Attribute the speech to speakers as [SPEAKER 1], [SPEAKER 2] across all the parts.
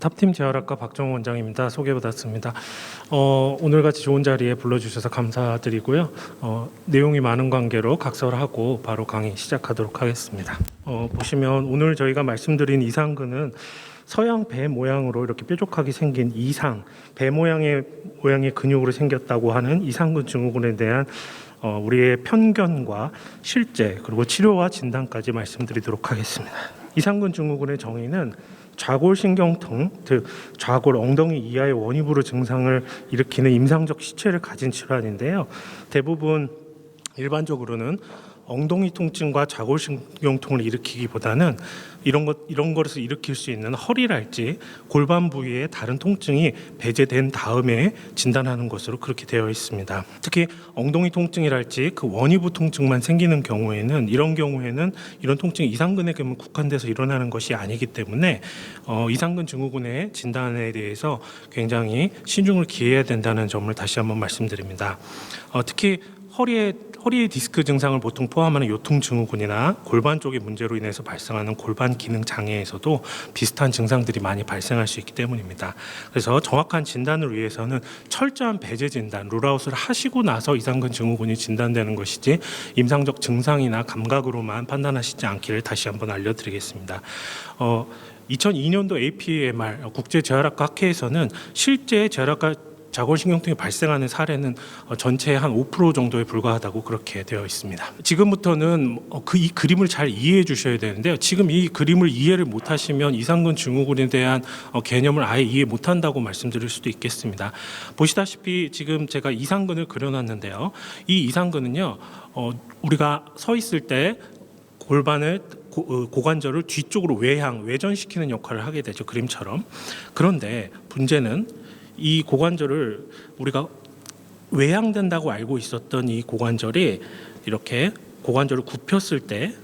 [SPEAKER 1] 탑팀 재활학과 박정호 원장입니다. 소개받았습니다. 어, 오늘같이 좋은 자리에 불러주셔서 감사드리고요. 어, 내용이 많은 관계로 각설하고 바로 강의 시작하도록 하겠습니다. 어, 보시면 오늘 저희가 말씀드린 이상근은 서양 배 모양으로 이렇게 뾰족하게 생긴 이상, 배 모양의 모양의 근육으로 생겼다고 하는 이상근 증후군에 대한 어, 우리의 편견과 실제 그리고 치료와 진단까지 말씀드리도록 하겠습니다. 이상근 증후군의 정의는 좌골신경통, 즉 좌골 엉덩이 이하의 원위부로 증상을 일으키는 임상적 시체를 가진 질환인데요. 대부분 일반적으로는 엉덩이 통증과 좌골신경통을 일으키기보다는 이런 것 이런 것을 일으킬 수 있는 허리랄지 골반 부위의 다른 통증이 배제된 다음에 진단하는 것으로 그렇게 되어 있습니다. 특히 엉덩이 통증이랄지 그 원위부 통증만 생기는 경우에는 이런 경우에는 이런 통증이 이상근에게만 국한돼서 일어나는 것이 아니기 때문에 어, 이상근 증후군의 진단에 대해서 굉장히 신중을 기해야 된다는 점을 다시 한번 말씀드립니다. 어, 특히 허리에 허리의 디스크 증상을 보통 포함하는 요통 증후군이나 골반 쪽의 문제로 인해서 발생하는 골반 기능 장애에서도 비슷한 증상들이 많이 발생할 수 있기 때문입니다. 그래서 정확한 진단을 위해서는 철저한 배제 진단, 룰아웃을 하시고 나서 이상근 증후군이 진단되는 것이지 임상적 증상이나 감각으로만 판단하시지 않기를 다시 한번 알려드리겠습니다. 어, 2002년도 APMR 국제 재활학과 학회에서는 실제 재활학과 자골신경통이 발생하는 사례는 어, 전체의 한 5% 정도에 불과하다고 그렇게 되어 있습니다. 지금부터는 그 이 그림을 잘 이해해 주셔야 되는데요. 지금 이 그림을 이해를 못하시면 이상근 증후군에 대한 어, 개념을 아예 이해 못한다고 말씀드릴 수도 있겠습니다. 보시다시피 지금 제가 이상근을 그려놨는데요. 이 이상근은요, 어, 우리가 서 있을 때 골반을 고, 어, 고관절을 뒤쪽으로 외향 외전시키는 역할을 하게 되죠 그림처럼 그런데 문제는 이 고관절을 우리가 외양된다고 알고 있었던 이 고관절이 이렇게 고관절을 굽혔을 때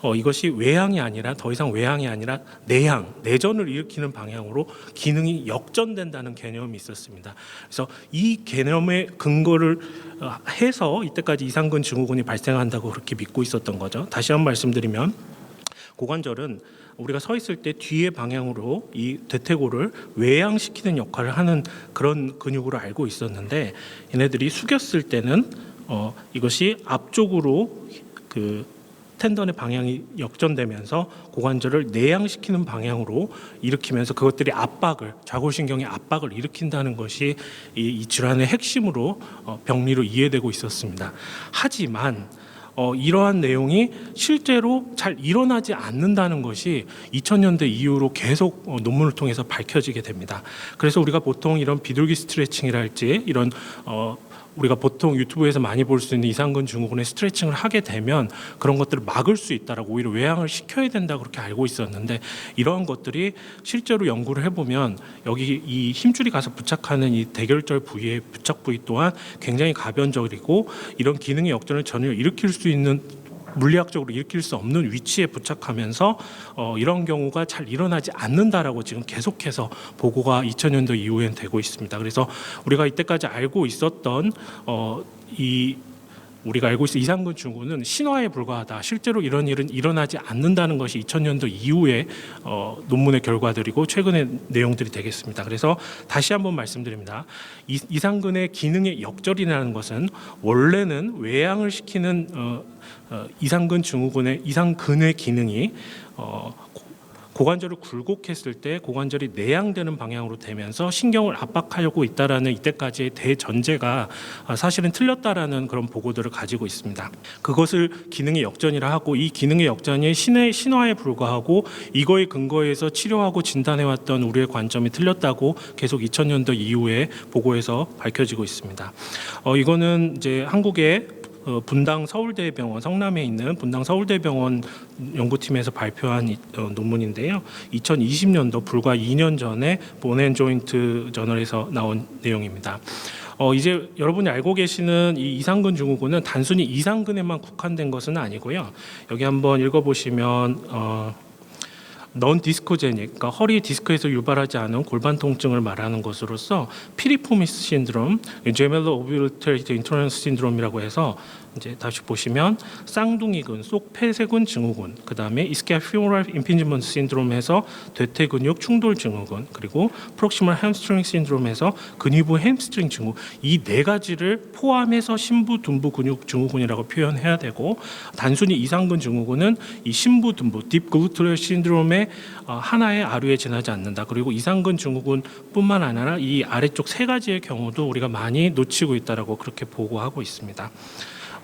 [SPEAKER 1] 어, 이것이 외양이 아니라 더 이상 외양이 아니라 내양, 내전을 일으키는 방향으로 기능이 역전된다는 개념이 있었습니다. 그래서 이 개념의 근거를 어, 해서 이때까지 이상근 증후군이 발생한다고 그렇게 믿고 있었던 거죠. 다시 한 번 말씀드리면 고관절은 우리가 서 있을 때 뒤의 방향으로 이 대퇴골을 외양시키는 역할을 하는 그런 근육으로 알고 있었는데 얘네들이 숙였을 때는 어, 이것이 앞쪽으로 그 텐던의 방향이 역전되면서 고관절을 내양시키는 방향으로 일으키면서 그것들이 압박을 좌골신경의 압박을 일으킨다는 것이 이, 이 질환의 핵심으로 어, 병리로 이해되고 있었습니다. 하지만 어, 이러한 내용이 실제로 잘 일어나지 않는다는 것이 2000년대 이후로 계속 어, 논문을 통해서 밝혀지게 됩니다. 그래서 우리가 보통 이런 비둘기 스트레칭이랄지 이런 어, 우리가 보통 유튜브에서 많이 볼 수 있는 이상근 증후군의 스트레칭을 하게 되면 그런 것들을 막을 수 있다라고 오히려 외양을 시켜야 된다 그렇게 알고 있었는데 이러한 것들이 실제로 연구를 해보면 여기 이 힘줄이 가서 부착하는 이 대결절 부위의 부착 부위 또한 굉장히 가변적이고 이런 기능의 역전을 전혀 일으킬 수 있는 물리학적으로 일으킬 수 없는 위치에 부착하면서 어, 이런 경우가 잘 일어나지 않는다라고 지금 계속해서 보고가 2000년도 이후엔 되고 있습니다. 그래서 우리가 이때까지 알고 있었던 어, 이 우리가 알고 있어 이상근 증후는 신화에 불과하다. 실제로 이런 일은 일어나지 않는다는 것이 2000년도 이후에 어, 논문의 결과들이고 최근의 내용들이 되겠습니다. 그래서 다시 한번 말씀드립니다. 이, 이상근의 기능의 역절이라는 것은 원래는 외양을 시키는 어, 어, 이상근 증후군의 이상근의 기능이 어, 고- 고관절을 굴곡했을 때 고관절이 내양되는 방향으로 되면서 신경을 압박하려고 있다라는 이때까지의 대전제가 아, 사실은 틀렸다라는 그런 보고들을 가지고 있습니다. 그것을 기능의 역전이라 하고 이 기능의 역전이 신의 신화에 불과하고 이거에 근거해서 치료하고 진단해왔던 우리의 관점이 틀렸다고 계속 2000년도 이후에 보고에서 밝혀지고 있습니다. 어, 이거는 이제 한국의 어, 분당 서울대병원 성남에 있는 분당 서울대병원 연구팀에서 발표한 이- 어, 논문인데요. 2020년도 불과 2년 전에 본앤 조인트 저널에서 나온 내용입니다. 어, 이제 여러분이 알고 계시는 이 이상근 증후군은 단순히 이상근에만 국한된 것은 아니고요. 여기 한번 읽어보시면 어, 넌 디스코제닉, 그러니까 허리 디스크에서 유발하지 않은 골반 통증을 말하는 것으로서 피리포미스 신드롬, 제멜로 오비리테이트 인터런스 신드롬이라고 해서 이제 다시 보시면 쌍둥이근, 속 폐쇄근 증후군, 그 다음에 이스케아 피모랄 임핀지먼트 신드롬에서 대퇴 근육 충돌 증후군, 그리고 프록시멀 햄스트링 신드롬에서 근위부 햄스트링 증후 이 네 가지를 포함해서 신부 둔부 근육 증후군이라고 표현해야 되고 단순히 이상근 증후군은 이 신부 둔부 딥 글루테럴 신드롬의 어, 하나의 아류에 지나지 않는다. 그리고 이상근 증후군뿐만 아니라 이 아래쪽 세 가지의 경우도 우리가 많이 놓치고 있다라고 그렇게 보고하고 있습니다.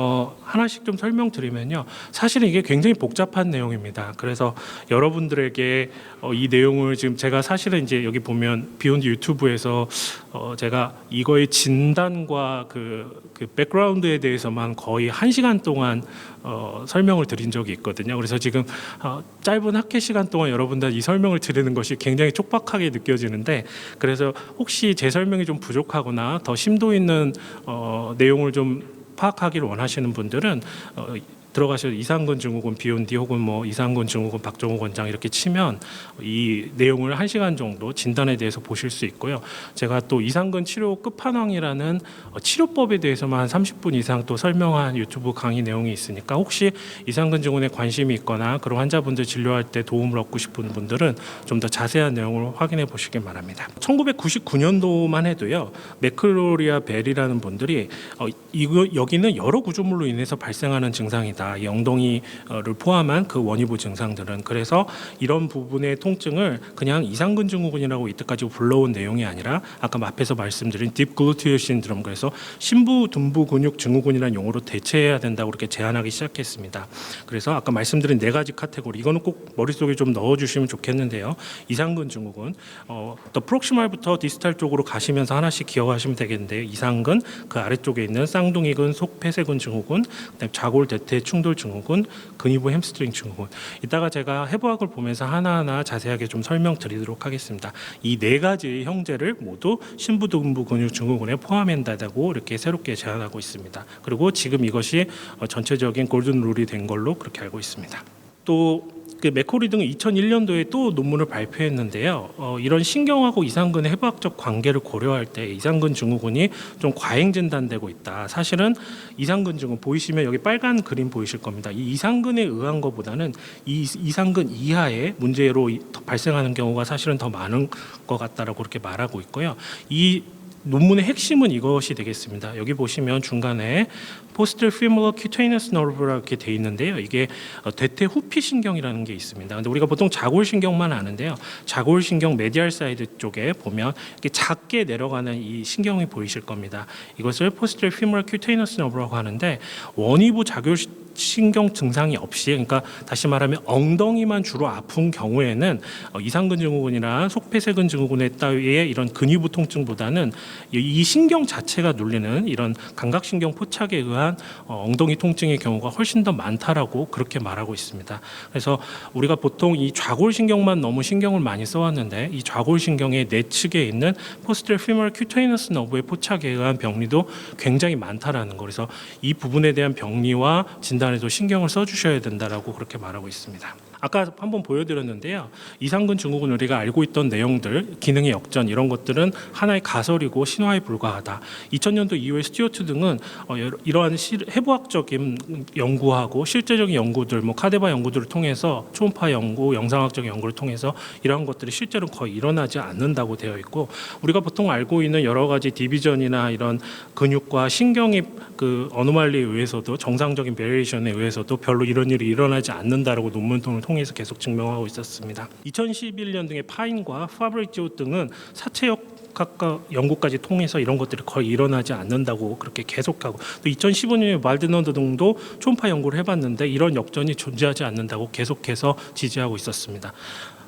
[SPEAKER 1] 어, 하나씩 좀 설명드리면요. 사실은 이게 굉장히 복잡한 내용입니다. 그래서 여러분들에게 어, 이 내용을 지금 제가 사실은 이제 여기 보면 비욘드 유튜브에서 어, 제가 이거의 진단과 그, 그 백그라운드에 대해서만 거의 한 시간 동안 어, 설명을 드린 적이 있거든요. 그래서 지금 어, 짧은 학회 시간 동안 여러분들 이 설명을 드리는 것이 굉장히 촉박하게 느껴지는데 그래서 혹시 제 설명이 좀 부족하거나 더 심도 있는 어, 내용을 좀 파악하기를 원하시는 분들은 어, 들어가셔서 이상근 증후군 비욘디 혹은 뭐 이상근 증후군 박정호 원장 이렇게 치면 이 내용을 한 시간 정도 진단에 대해서 보실 수 있고요. 제가 또 이상근 치료 끝판왕이라는 어, 치료법에 대해서만 한 30분 이상 또 설명한 유튜브 강의 내용이 있으니까 혹시 이상근 증후군에 관심이 있거나 그런 환자분들 진료할 때 도움을 얻고 싶은 분들은 좀 더 자세한 내용을 확인해 보시길 바랍니다. 1999년도만 해도요. 맥클로리아 벨이라는 분들이 어, 이거 여기는 여러 구조물로 인해서 발생하는 증상이 다. 이 엉덩이를 포함한 그 원위부 증상들은 그래서 이런 부분의 통증을 그냥 이상근 증후군이라고 이때까지 불러온 내용이 아니라 아까 앞에서 말씀드린 딥 글루티얼 신드롬 그래서 신부 둔부 근육 증후군이라는 용어로 대체해야 된다고 그렇게 제안하기 시작했습니다. 그래서 아까 말씀드린 네 가지 카테고리 이거는 꼭 머릿속에 좀 넣어주시면 좋겠는데요. 이상근 증후군, 어, 더 프록시말부터 디스탈 쪽으로 가시면서 하나씩 기억하시면 되겠는데요. 이상근 그 아래쪽에 있는 쌍둥이근, 속폐쇄근 증후군, 그다음에 좌골 대퇴 충돌 증후군, 근위부 햄스트링 증후군. 이따가 제가 해부학을 보면서 하나하나 자세하게 좀 설명드리도록 하겠습니다. 이 네 가지의 형제를 모두 신부등부 근육 증후군에 포함한다고 이렇게 새롭게 제안하고 있습니다. 그리고 지금 이것이 어, 전체적인 골든 룰이 된 걸로 그렇게 알고 있습니다. 또 그 맥코리 등은 2001년도에 또 논문을 발표했는데요. 어, 이런 신경하고 이상근의 해부학적 관계를 고려할 때 이상근 증후군이 좀 과잉 진단되고 있다. 사실은 이상근 증후군 보이시면 여기 빨간 그림 보이실 겁니다. 이 이상근에 의한 것보다는 이 이상근 이하의 문제로 발생하는 경우가 사실은 더 많은 것 같다라고 그렇게 말하고 있고요. 이 논문의 핵심은 이것이 되겠습니다. 여기 보시면 중간에 포스트 피모럴 큐테이너스 너브라 이렇게 돼 있는데요. 이게 어, 대퇴 후피 신경이라는 게 있습니다. 근데 우리가 보통 자골 신경만 아는데요. 자골 신경 메디알 사이드 쪽에 보면 이렇게 작게 내려가는 이 신경이 보이실 겁니다. 이것을 포스트 피모럴 큐테이너스 너브라고 하는데 원위부 자골 시- 신경 증상이 없이 그러니까 다시 말하면 엉덩이만 주로 아픈 경우에는 어, 이상근 증후군이나 속폐쇄근 증후군에 따위의 이런 근위부 통증보다는 이- 이 신경 자체가 눌리는 이런 감각신경 포착에 의한 어, 엉덩이 통증의 경우가 훨씬 더 많다라고 그렇게 말하고 있습니다. 그래서 우리가 보통 이 좌골 신경만 너무 신경을 많이 써왔는데 이 좌골 신경의 내측에 있는 포스트럴 피머럴 큐테이너스 너브의 포착에 의한 병리도 굉장히 많다라는 거. 그래서 이 부분에 대한 병리와 진단 에도 신경을 써주셔야 된다라고 그렇게 말하고 있습니다. 아까 한번 보여드렸는데요. 이상근 증후군 우리가 알고 있던 내용들, 기능의 역전 이런 것들은 하나의 가설이고 신화에 불과하다. 2000년도 이후에 스튜어트 등은 어, 이러한 시- 해부학적인 연구하고 실제적인 연구들, 뭐 카데바 연구들을 통해서 초음파 연구, 영상학적 연구를 통해서 이러한 것들이 실제로 거의 일어나지 않는다고 되어 있고 우리가 보통 알고 있는 여러 가지 디비전이나 이런 근육과 신경의 그 어노말리에 의해서도 정상적인 베리에이션에 의해서도 별로 이런 일이 일어나지 않는다라고 논문 등을 통해서 계속 증명하고 있었습니다. 2011년 등의 파인과 파브리지오 등은 사체역 각각 연구까지 통해서 이런 것들이 거의 일어나지 않는다고 그렇게 계속하고 또 2015년에 말드너드 등도 초음파 연구를 해봤는데 이런 역전이 존재하지 않는다고 계속해서 지지하고 있었습니다.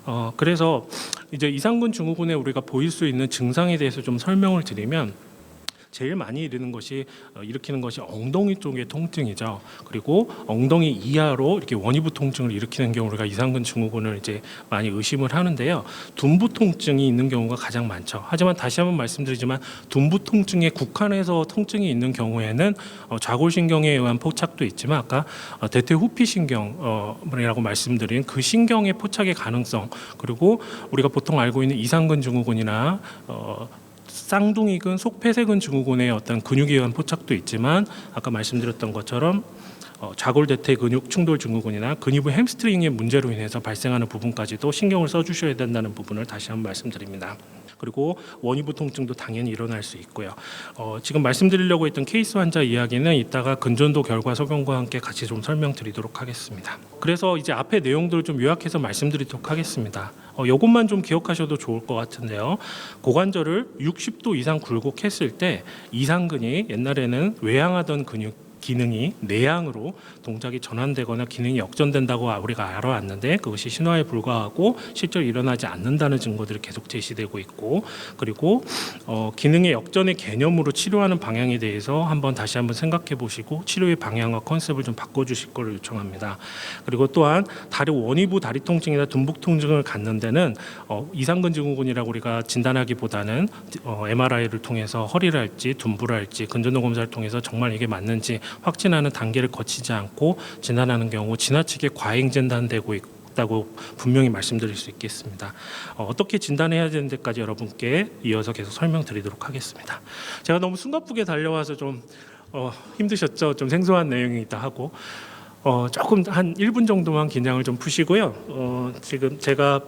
[SPEAKER 1] 어, 그래서 이제 이상근 증후군에 우리가 보일 수 있는 증상에 대해서 좀 설명을 드리면 제일 많이 일으키는 것이 어, 일으키는 것이 엉덩이 쪽의 통증이죠. 그리고 엉덩이 이하로 이렇게 원위부 통증을 일으키는 경우 우리가 이상근 증후군을 이제 많이 의심을 하는데요. 둔부 통증이 있는 경우가 가장 많죠. 하지만 다시 한번 말씀드리지만 둔부 통증에 국한해서 통증이 있는 경우에는 어, 좌골신경에 의한 포착도 있지만 아까 어, 대퇴 후피 신경이라고 말씀드린 그 신경의 포착의 가능성 그리고 우리가 보통 알고 있는 이상근 증후군이나 어, 쌍둥이근 속폐쇄근 증후군의 어떤 근육에 의한 포착도 있지만 아까 말씀드렸던 것처럼 어, 좌골대퇴 근육 충돌 증후군이나 근위부 햄스트링의 문제로 인해서 발생하는 부분까지도 신경을 써주셔야 된다는 부분을 다시 한번 말씀드립니다. 그리고 원위부 통증도 당연히 일어날 수 있고요. 어, 지금 말씀드리려고 했던 케이스 환자 이야기는 이따가 근전도 결과 소견과 함께 같이 좀 설명드리도록 하겠습니다. 그래서 이제 앞에 내용들을 좀 요약해서 말씀드리도록 하겠습니다. 어, 이것만 좀 기억하셔도 좋을 것 같은데요. 고관절을 60도 이상 굴곡했을 때 이상근이 옛날에는 외양하던 근육 기능이 내향으로 동작이 전환되거나 기능이 역전된다고 우리가 알아왔는데 그것이 신화에 불과하고 실제로 일어나지 않는다는 증거들이 계속 제시되고 있고 그리고 어, 기능의 역전의 개념으로 치료하는 방향에 대해서 한번 다시 한번 생각해 보시고 치료의 방향과 컨셉을 좀 바꿔주실 것을 요청합니다. 그리고 또한 다리 원위부 다리 통증이나 둔북 통증을 갖는 데는 어, 이상근 증후군이라고 우리가 진단하기보다는 어, MRI를 통해서 허리를 할지 둔부를 할지 근전도 검사를 통해서 정말 이게 맞는지 확진하는 단계를 거치지 않고 진단하는 경우 지나치게 과잉 진단되고 있다고 분명히 말씀드릴 수 있겠습니다. 어, 떻게 진단해야 되는 데까지 여러분께 이어서 계속 설명드리도록 하겠습니다. 제가 너무 숨가쁘게 달려와서 좀 어, 힘드셨죠? 좀 생소한 내용이기도 하고 어, 조금 한 1분 정도만 긴장을 좀 푸시고요. 어, 지금 제가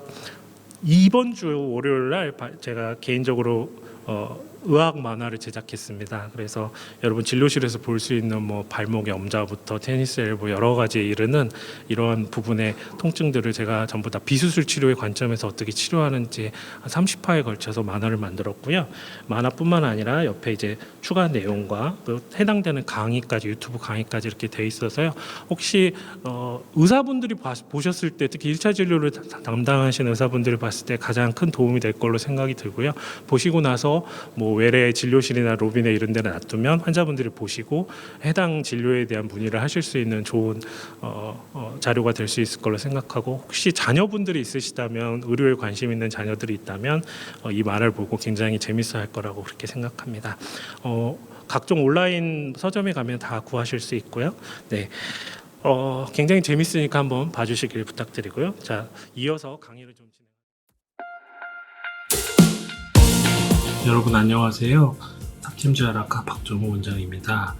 [SPEAKER 1] 이번 주 월요일 날 바- 제가 개인적으로 어, 의학 만화를 제작했습니다. 그래서 여러분 진료실에서 볼 수 있는 뭐 발목의 엄자부터 테니스 엘보 여러 가지에 이르는 이러한 부분의 통증들을 제가 전부 다 비수술 치료의 관점에서 어떻게 치료하는지 한 30화에 걸쳐서 만화를 만들었고요. 만화뿐만 아니라 옆에 이제 추가 내용과 또 해당되는 강의까지 유튜브 강의까지 이렇게 돼 있어서요. 혹시 어, 의사분들이 봐- 보셨을 때 특히 1차 진료를 다- 담당하시는 의사분들이 봤을 때 가장 큰 도움이 될 걸로 생각이 들고요. 보시고 나서 뭐 외래 진료실이나 로빈에 이런 데를 놔두면 환자분들이 보시고 해당 진료에 대한 문의를 하실 수 있는 좋은 어, 어, 자료가 될 수 있을 걸로 생각하고 혹시 자녀분들이 있으시다면 의료에 관심 있는 자녀들이 있다면 어, 이 말을 보고 굉장히 재밌어 할 거라고 그렇게 생각합니다. 어, 각종 온라인 서점에 가면 다 구하실 수 있고요. 네. 어, 굉장히 재밌으니까 한번 봐주시길 부탁드리고요. 자, 이어서 강의를 좀 여러분 안녕하세요. 탑팀즈 아라카 박정호 원장입니다.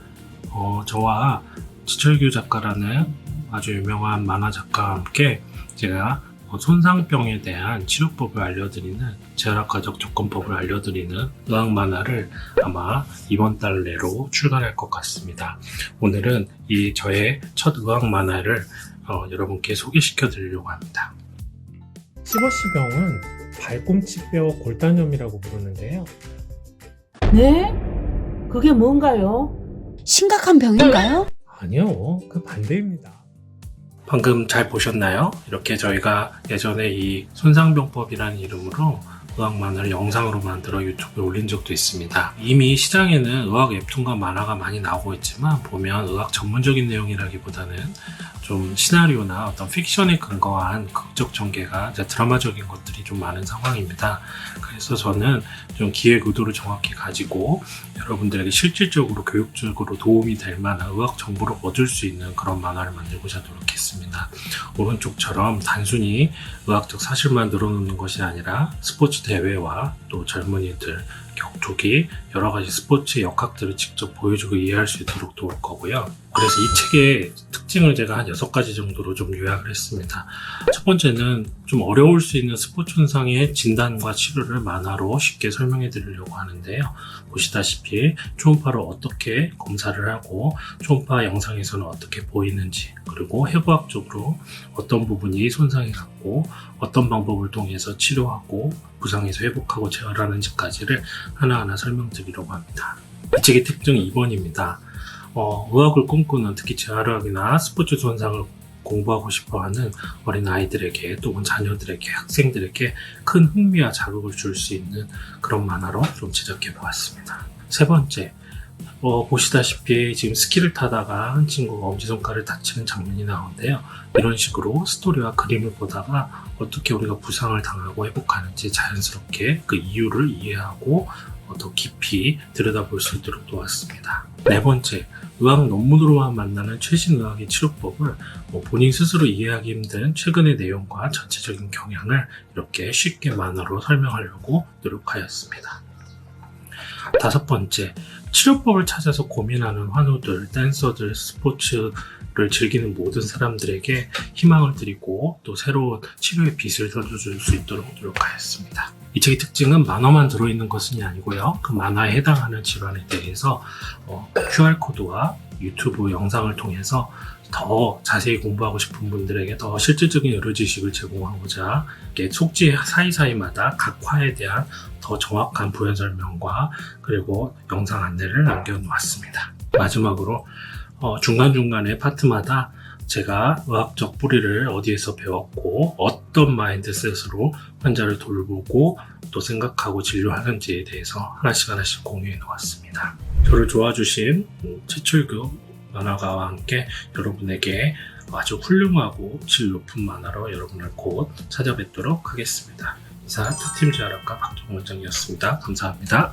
[SPEAKER 1] 어, 저와 지철규 작가라는 아주 유명한 만화 작가와 함께 제가 어, 손상병에 대한 치료법을 알려드리는 재활학과적 접근법을 알려드리는 의학 만화를 아마 이번 달 내로 출간할 것 같습니다. 오늘은 이 저의 첫 의학 만화를 어, 여러분께 소개시켜 드리려고 합니다. 시버시병은 발꿈치뼈 골단염이라고 부르는데요.
[SPEAKER 2] 네? 그게 뭔가요?
[SPEAKER 3] 심각한 병인가요?
[SPEAKER 1] 아니요, 그 반대입니다. 방금 잘 보셨나요? 이렇게 저희가 예전에 이 손상병법이라는 이름으로 의학 만화를 영상으로 만들어 유튜브에 올린 적도 있습니다. 이미 시장에는 의학 웹툰과 만화가 많이 나오고 있지만 보면 의학 전문적인 내용이라기보다는 좀 시나리오나 어떤 픽션에 근거한 극적 전개가 드라마적인 것들이 좀 많은 상황입니다. 그래서 저는 좀 기획 의도를 정확히 가지고 여러분들에게 실질적으로 교육적으로 도움이 될 만한 의학 정보를 얻을 수 있는 그런 만화를 만들고자 노력했습니다. 오른쪽처럼 단순히 의학적 사실만 늘어놓는 것이 아니라 스포츠 대회와 또 젊은이들, 격투기, 여러 가지 스포츠의 역학들을 직접 보여주고 이해할 수 있도록 도울 거고요. 그래서 이 책의 특징을 제가 한 여섯 가지 정도로 좀 요약을 했습니다. 첫 번째는 좀 어려울 수 있는 스포츠 현상의 진단과 치료를 만화로 쉽게 설명해 드리려고 하는데요. 보시다시피 초음파를 어떻게 검사를 하고 초음파 영상에서는 어떻게 보이는지 그리고 해부학적으로 어떤 부분이 손상이 갔고 어떤 방법을 통해서 치료하고 부상에서 회복하고 재활하는지까지를 하나하나 설명드리려고 합니다. 이 책의 특징 2번입니다. 어, 의학을 꿈꾸는 특히 재활의학이나 스포츠 손상을 공부하고 싶어하는 어린 아이들에게 또는 자녀들에게 학생들에게 큰 흥미와 자극을 줄 수 있는 그런 만화로 좀 제작해 보았습니다. 세 번째, 어, 보시다시피 지금 스키를 타다가 한 친구가 엄지손가락을 다치는 장면이 나오는데요. 이런 식으로 스토리와 그림을 보다가 어떻게 우리가 부상을 당하고 회복하는지 자연스럽게 그 이유를 이해하고 어, 더 깊이 들여다볼 수 있도록 도왔습니다. 네 번째, 의학 논문으로만 만나는 최신 의학의 치료법을 뭐 본인 스스로 이해하기 힘든 최근의 내용과 전체적인 경향을 이렇게 쉽게 만화로 설명하려고 노력하였습니다. 다섯 번째, 치료법을 찾아서 고민하는 환우들, 댄서들, 스포츠 를 즐기는 모든 사람들에게 희망을 드리고 또 새로운 치료의 빛을 던져줄 수 있도록 노력하였습니다. 이 책의 특징은 만화만 들어있는 것은 아니고요. 그 만화에 해당하는 질환에 대해서 어, QR코드와 유튜브 영상을 통해서 더 자세히 공부하고 싶은 분들에게 더 실질적인 의료 지식을 제공하고자 속지 사이사이마다 각 화에 대한 더 정확한 부연 설명과 그리고 영상 안내를 남겨놓았습니다. 마지막으로 어, 중간중간에 파트마다 제가 의학적 뿌리를 어디에서 배웠고 어떤 마인드셋으로 환자를 돌보고 또 생각하고 진료하는지에 대해서 하나씩 하나씩 공유해 놓았습니다. 저를 음, 최철규 만화가와 함께 여러분에게 아주 훌륭하고 질 높은 만화로 여러분을 곧 찾아뵙도록 하겠습니다. 이상 타팀 제아학과 박종원 원장이었습니다. 감사합니다.